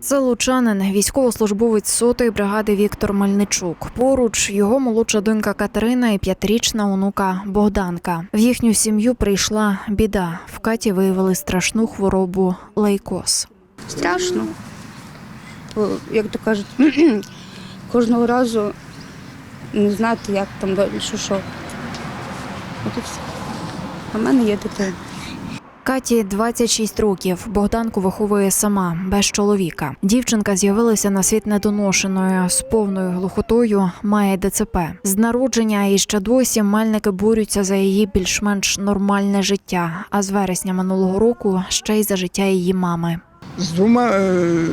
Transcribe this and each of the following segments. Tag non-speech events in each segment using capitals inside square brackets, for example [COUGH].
Це лучанин, військовослужбовець сотої бригади Віктор Мельничук. Поруч його молодша донька Катерина і п'ятирічна онука Богданка. В їхню сім'ю прийшла біда. В Каті виявили страшну хворобу лейкоз. страшно. Як то кажуть, [CLEARS THROAT] кожного разу не знати, як там далі, що що. От і все. А в мене є дитина. Каті 26 років. Богданку виховує сама без чоловіка. Дівчинка з'явилася на світ недоношеною з повною глухотою. Має ДЦП. З народження і ще досі мельники борються за її більш-менш нормальне життя. А з вересня минулого року ще й за життя її мами. з двома е,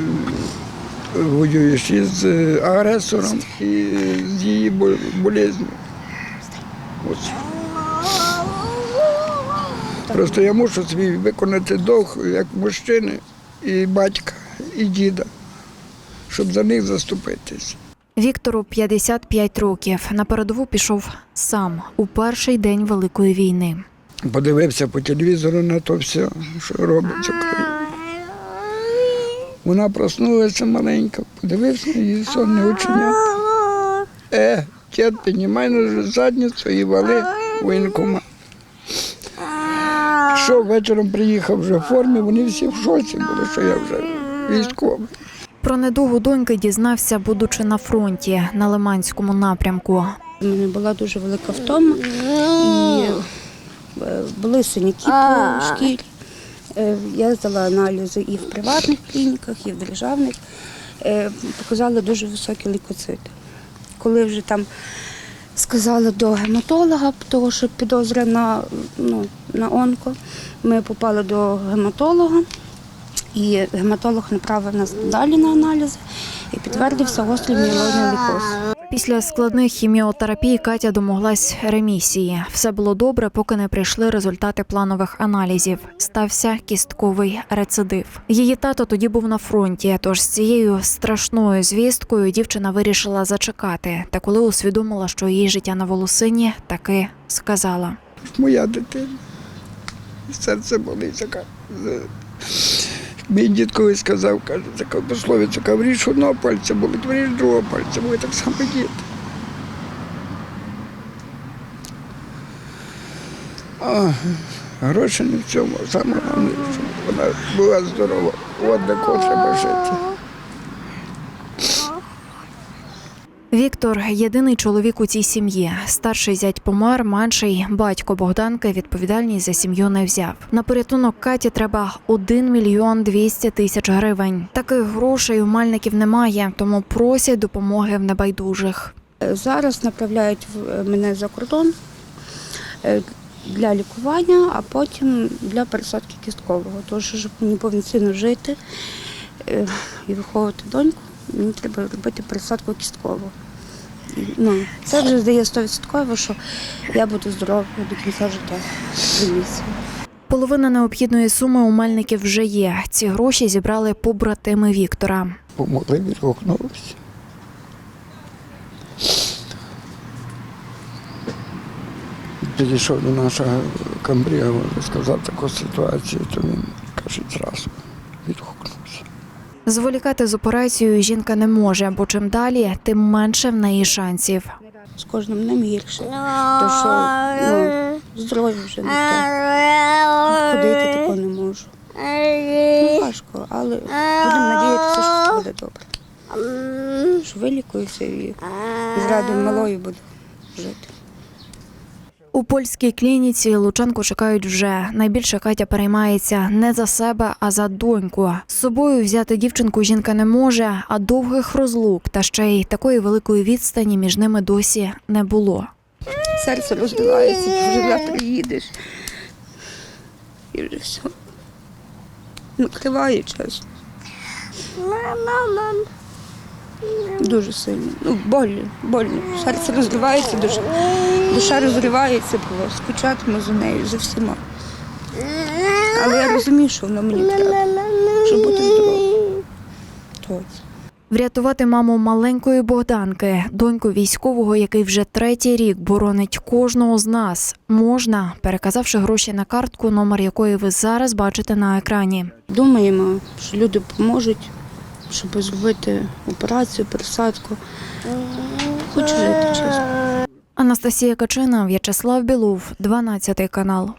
воюєш і з е, агресором, і з її болезнью. Ось. Просто я мушу свій виконати довг як мужчини, і батька, і діда, щоб за них заступитись. Віктору 55 років. На передову пішов сам у перший день великої війни. Подивився по телевізору на то все, що робиться в країні. Вона проснулася маленька, подивився її сонне очення. Е, дід, піднімай на задницю і вали воєнкомат. Що вечором приїхав вже в формі, вони всі в шоці були, що я вже військовий. Про недугу доньки дізнався, будучи на фронті на Лиманському напрямку. У мене була дуже велика втома і е, були синяки по шкірі. Е, Я здала аналізи і в приватних клініках, і в державних. Е, Показали дуже високі лейкоцити. Коли вже там сказали до гематолога, тому що підозра на, ну, на онко, ми попали до гематолога. І гематолог направив нас далі на аналізи і підтвердився гострий міелоїдний лейкоз. Після складних хіміотерапій Катя домоглась ремісії. Все було добре, поки не прийшли результати планових аналізів. Стався кістковий рецидив. Її тато тоді був на фронті. Тож з цією страшною звісткою дівчина вирішила зачекати. Та коли усвідомила, що її життя на волосині, таки сказала. Моя дитина. Серце болить. Мій дід колись сказав, каже, така пословиця, каже, одного пальця болить, вріж другого пальця, бо так само дід. А, гроші не в цьому, саме головне, щоб вона була здорова. От до кого треба жити. Віктор єдиний чоловік у цій сім'ї. Старший зять помер, менший батько Богданки відповідальність за сім'ю не взяв. На порятунок Каті треба 1 мільйон 200 тисяч гривень. Таких грошей у мальників немає, тому просять допомоги в небайдужих. Е, Зараз направляють е, мене за кордон е, для лікування, а потім для пересадки кісткового. Тож, щоб мені повноцінно жити і виховувати доньку, мені треба робити пересадку кісткового. І, Ну, це вже здає 100%, що я буду здоровою до кінця життя. Половина необхідної суми у мельників вже є. Ці гроші зібрали побратими Віктора. Помогли, відгукнулися. Підійшов до нашого камбрія, сказав таку ситуацію, то він каже, зразу відгукнувся. Зволікати з операцією жінка не може, бо чим далі, тим менше в неї шансів. З кожним днем гірше. То що ну, здоров'я вже не те. Ходити такого не можу. Ну, важко, але будемо надіятися, що все буде добре. Що вилікуюся і з радою малою буду жити. У польській клініці Лучанку чекають вже. Найбільше Катя переймається не за себе, а за доньку. З собою взяти дівчинку жінка не може, а довгих розлук та ще й такої великої відстані між ними досі не було. Серце розбивається, вже завтра їдеш. І вже все. Накриває час. Дуже сильно. Ну, больно, больно. Серце розривається, душа, душа розривається, було. Скучатиму за нею, за всіма. Але я розумію, що воно мені треба, щоб бути здоровою. Врятувати маму маленької Богданки, доньку військового, який вже третій рік боронить кожного з нас, можна, переказавши гроші на картку, номер якої ви зараз бачите на екрані. Думаємо, що люди поможуть щоб зробити операцію, пересадку. Хочу жити чесно. Анастасія Качина, В'ячеслав Білов, 12 канал.